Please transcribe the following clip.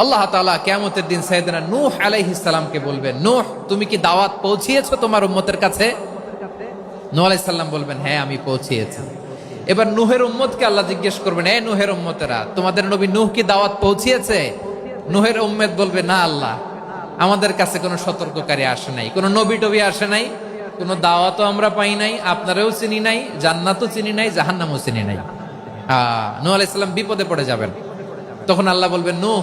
আল্লাহ তাআলা কিয়ামতের দিন সাইয়েদনা নূহ আলাইহিস সালামকে বলবেন নূহ, তুমি কি দাওয়াত পৌঁছিয়েছো তোমার উম্মতের কাছে? নূহ আলাইহিস সালাম বলবেন হ্যাঁ আমি পৌঁছিয়েছি। এবার নূহের উম্মতকে আল্লাহ জিজ্ঞেস করবেন, এ নুহের উম্মতেরা, তোমাদের নবী নূহ কি দাওয়াত পৌঁছিয়েছে? নুহের উম্মত বলবে, না আল্লাহ, আমাদের কাছে কোনো সতর্ককারী আসে নাই, কোনো নবী টবি আসে নাই, কোনো দাওয়াতও আমরা পাই নাই, আপনারাও চিনি নাই, জান্নাতও চিনি নাই, জাহান্নামও চিনি নাই। আহ, নূহ আলাইহিস সালাম বিপদে পড়ে যাবেন। তখন আল্লাহ বলবেন, নূহ